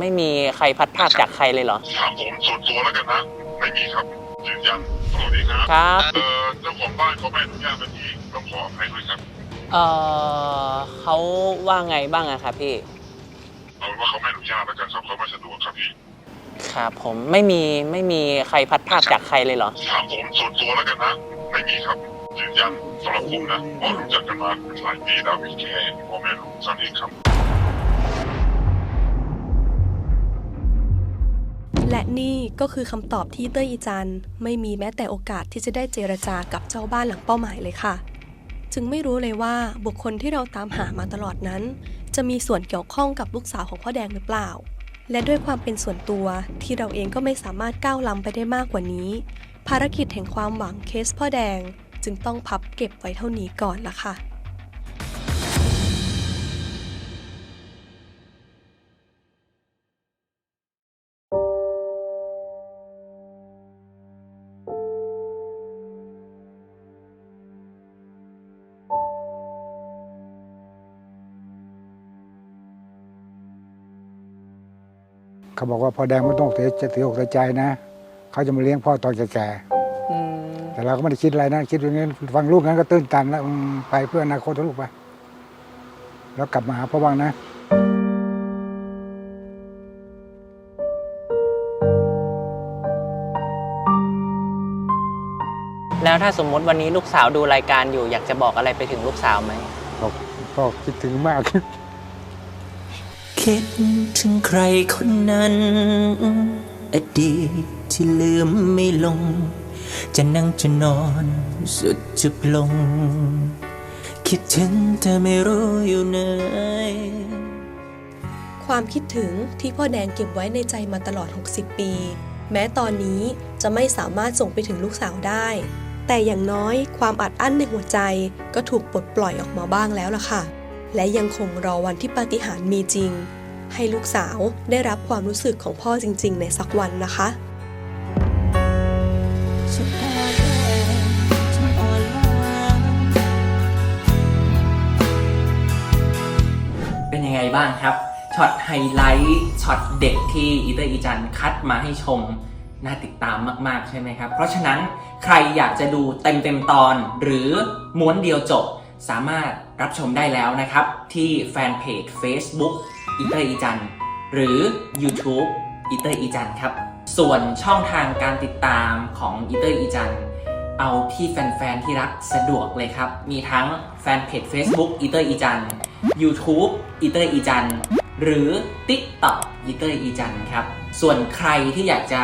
ไม่มีใครพัดภาคจากใครเลยเหรอถามผมส่วนตัวแล้วกันนะ ไม่มีครับยืนยันสวัสดีครับครับ เออเจ้าของบ้านเขาไม่อนุญาตแบบนี้ต้องขออภัยด้วยครับ เออเขาว่าไงบ้างอะครับพี่ เอาเป็นว่าเขาไม่อนุญาตแล้วกันครับเขาไม่สะดวกครับพี่ครับผมไม่มีไม่มีใครพัดภาคจากใครเลยเหรอถามผมส่วนตัวแล้วกันนะ ไม่มีครับยืนยันสำหรับผมนะเพราะรู้จักกันมาเป็นหลายปีแล้วมีแค่พ่อแม่ลูกเท่านั้นเองครับ และนี่ก็คือคำตอบที่เต้ยอีจันไม่มีแม้แต่โอกาสที่จะได้เจรจากับเจ้าบ้านหลังเป้าหมายเลยค่ะ จึงไม่รู้เลยว่าบุคคลที่เราตามหามาตลอดนั้น จะมีส่วนเกี่ยวข้องกับลูกสาวของพ่อแดงหรือเปล่า และด้วยความเป็นส่วนตัวที่เราเองก็ไม่สามารถก้าวล้ำไปได้มากกว่านี้ ภารกิจแห่งความหวังเคสพ่อแดงจึงต้องพับเก็บไว้เท่านี้ก่อนละค่ะ เขาบอกว่าพ่อแดงไม่ต้องเสียเสียอกเสียใจนะเขาจะมาเลี้ยงพ่อตอนแก่อืมๆแต่เราก็ไม่ได้คิดอะไรนะคิดอย่างนี้ฟังลูกนั้นก็ตื้นตันแล้วอืมไปเพื่ออนาคตของลูกไปแล้วกลับมาหาพ่อบ้างนะ แล้วถ้าสมมติวันนี้ลูกสาวดูรายการอยู่ อยากจะบอกอะไรไปถึงลูกสาวไหม บอกพ่อคิดถึงมาก คิดถึงใครคนนั้น อดีตที่ลืมไม่ลง จะนั่งจะนอนสุดจุกลง คิดถึงเธอไม่รู้อยู่ไหนความคิดถึงที่พ่อแดงเก็บไว้ในใจมาตลอด 60 ปี แม้ตอนนี้จะไม่สามารถส่งไปถึงลูกสาวได้ แต่อย่างน้อยความอัดอั้นในหัวใจก็ถูกปลดปล่อยออกมาบ้างแล้วล่ะค่ะ และยังคงรอวันที่ปาฏิหาริย์มีจริง ให้ลูกสาวได้รับความรู้สึกของพ่อจริง ๆ ในสักวันนะคะเป็นยังไงบ้างครับช็อตไฮไลท์ช็อตเด็กที่อีเตอร์อีจันคัดมาให้ชมน่าติดตามมาก ๆ ใช่ไหมครับ เพราะฉะนั้นใครอยากจะดูเต็ม ๆ ตอนหรือม้วนเดียวจบ สามารถรับชมได้แล้วนะครับ ที่แฟนเพจ Facebook อีเตอร์อีจันหรือ YouTube อีเตอร์อีจันครับ ส่วนช่องทางการติดตามของอีเตอร์อีจันเอาที่แฟนๆที่รักสะดวกเลยครับ มีทั้งแฟนเพจ Facebook อีเตอร์อีจัน YouTube อีเตอร์อีจันหรือ TikTok อีเตอร์อีจันครับ ส่วนใครที่อยากจะ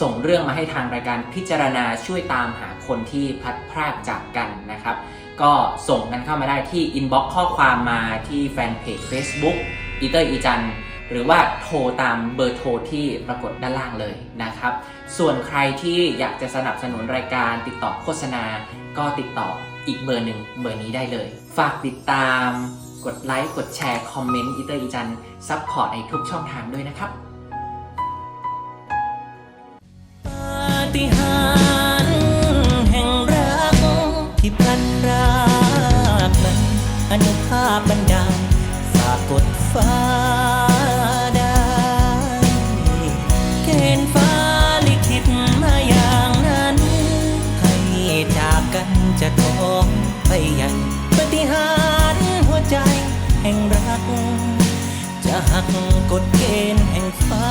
ส่งเรื่องมาให้ทางรายการพิจารณาช่วยตามหาคนที่พัดพรากจากกันนะครับ ก็ส่งกันเข้ามาได้ที่ inbox ข้อความมาที่แฟนเพจ Facebook อีเตอร์อีจันหรือว่าโทรตามเบอร์โทรที่ปรากฏด้านล่างเลยนะครับ ส่วนใครที่อยากจะสนับสนุนรายการติดต่อโฆษณา ก็ติดต่ออีกเบอร์หนึ่งเบอร์นี้ได้เลย ฝากติดตามกดไลค์ กดแชร์ คอมเมนต์อีเตอร์อีจันซัพพอร์ตในทุกช่องทางด้วยนะครับ เกณฟ้าลิขิตมาอย่างนั้น ให้จากกันจะทองไปยังปฏิหารหัวใจแห่งรัก จะหักกฎเกณฑ์แห่งฟ้า